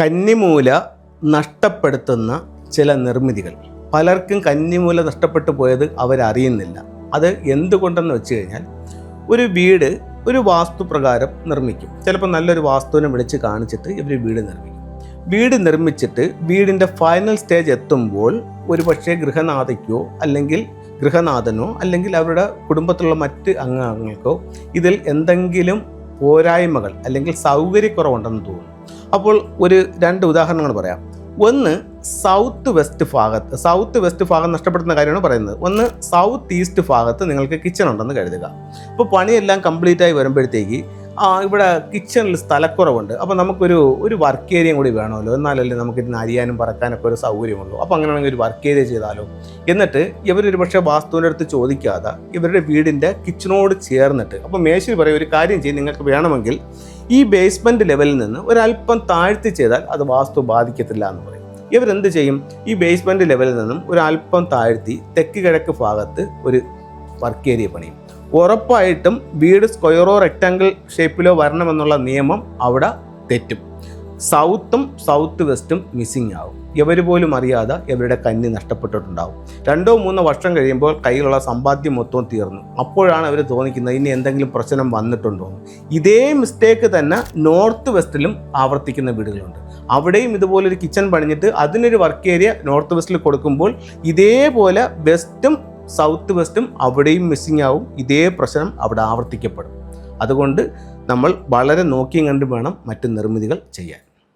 കന്നിമൂല നഷ്ടപ്പെടുത്തുന്ന ചില നിർമ്മിതികൾ. പലർക്കും കന്നിമൂല നഷ്ടപ്പെട്ടു പോയത് അവരറിയുന്നില്ല. അത് എന്തുകൊണ്ടെന്ന് വെച്ച് കഴിഞ്ഞാൽ ഒരു വീട് ഒരു വാസ്തുപ്രകാരം നിർമ്മിക്കും. ചിലപ്പോൾ നല്ലൊരു വാസ്തുവിനെ വിളിച്ച് കാണിച്ചിട്ട് ഇവർ വീട് നിർമ്മിക്കും. വീട് നിർമ്മിച്ചിട്ട് വീടിന്റെ ഫൈനൽ സ്റ്റേജ് എത്തുമ്പോൾ ഒരു പക്ഷേ ഗൃഹനാഥയ്ക്കോ അല്ലെങ്കിൽ ഗൃഹനാഥനോ അല്ലെങ്കിൽ അവരുടെ കുടുംബത്തിലുള്ള മറ്റ് അംഗങ്ങൾക്കോ ഇതിൽ എന്തെങ്കിലും പോരായ്മകൾ അല്ലെങ്കിൽ സൗകര്യക്കുറവുണ്ടെന്ന് തോന്നുന്നു അപ്പോൾ ഒരു രണ്ട് ഉദാഹരണങ്ങൾ പറയാം. ഒന്ന് സൗത്ത് വെസ്റ്റ് ഭാഗത്ത് സൗത്ത് വെസ്റ്റ് ഭാഗം നഷ്ടപ്പെടുന്ന കാര്യമാണ് പറയുന്നത്. ഒന്ന് സൗത്ത് ഈസ്റ്റ് ഭാഗത്ത് നിങ്ങൾക്ക് കിച്ചൺ ഉണ്ടെന്ന് കരുതുക. അപ്പോൾ പണിയെല്ലാം കംപ്ലീറ്റ് ആയി വരുമ്പോഴത്തേക്ക് ഇവിടെ കിച്ചണിൽ സ്ഥലക്കുറവുണ്ട്. അപ്പോൾ നമുക്കൊരു ഒരു വർക്ക് ഏരിയയും കൂടി വേണമല്ലോ. എന്നാലല്ലേ നമുക്ക് ഇതിന് അരിയാനും പറക്കാനൊക്കെ ഒരു സൗകര്യമുള്ളൂ. അപ്പോൾ അങ്ങനെയാണെങ്കിൽ ഒരു വർക്ക് ഏരിയ ചെയ്താലോ. എന്നിട്ട് ഇവരൊരു പക്ഷേ വാസ്തുവിന്റെ അടുത്ത് ചോദിക്കാതെ ഇവരുടെ വീടിന്റെ കിച്ചണോട് ചേർന്നിട്ട് അപ്പോൾ മേശിരി പറയും ഒരു കാര്യം ചെയ്യും നിങ്ങൾക്ക് വേണമെങ്കിൽ ഈ ബേസ്മെന്റ് ലെവലിൽ നിന്ന് ഒരല്പം താഴ്ത്തി ചെയ്താൽ അത് വാസ്തു ബാധിക്കത്തില്ല എന്ന് പറയും. ഇവരെന്ത് ചെയ്യും? ഈ ബേസ്മെന്റ് ലെവലിൽ നിന്നും ഒരല്പം താഴ്ത്തി തെക്ക് കിഴക്ക് ഭാഗത്ത് ഒരു വർക്ക് ഏരിയ പണിയും. ഉറപ്പായിട്ടും വീട് സ്ക്വയറോ റെക്റ്റാങ്കിൾ ഷേപ്പിലോ വരണമെന്നുള്ള നിയമം അവിടെ തെറ്റും. സൗത്തും സൗത്ത് വെസ്റ്റും മിസ്സിംഗ് ആവും. ഇവർ പോലും അറിയാതെ ഇവരുടെ കന്നി നഷ്ടപ്പെട്ടിട്ടുണ്ടാവും. രണ്ടോ മൂന്നോ വർഷം കഴിയുമ്പോൾ കയ്യിലുള്ള സമ്പാദ്യം മൊത്തവും തീർന്നു. അപ്പോഴാണ് അവർ തോന്നിക്കുന്നത് ഇനി എന്തെങ്കിലും പ്രശ്നം വന്നിട്ടുണ്ടോ ഇതേ മിസ്റ്റേക്ക് തന്നെ നോർത്ത് വെസ്റ്റിലും ആവർത്തിക്കുന്ന വീടുകളുണ്ട്. അവിടെയും ഇതുപോലൊരു കിച്ചൺ പണിഞ്ഞിട്ട് അതിനൊരു വർക്ക് ഏരിയ നോർത്ത് വെസ്റ്റിൽ കൊടുക്കുമ്പോൾ ഇതേപോലെ വെസ്റ്റും സൗത്ത് വെസ്റ്റും അവിടെയും മിസ്സിംഗ് ആവും. ഇതേ പ്രശ്നം അവിടെ ആവർത്തിക്കപ്പെടും. അതുകൊണ്ട് നമ്മൾ വളരെ നോക്കിയും കണ്ടും വേണം മറ്റ് നിർമ്മിതികൾ ചെയ്യാൻ.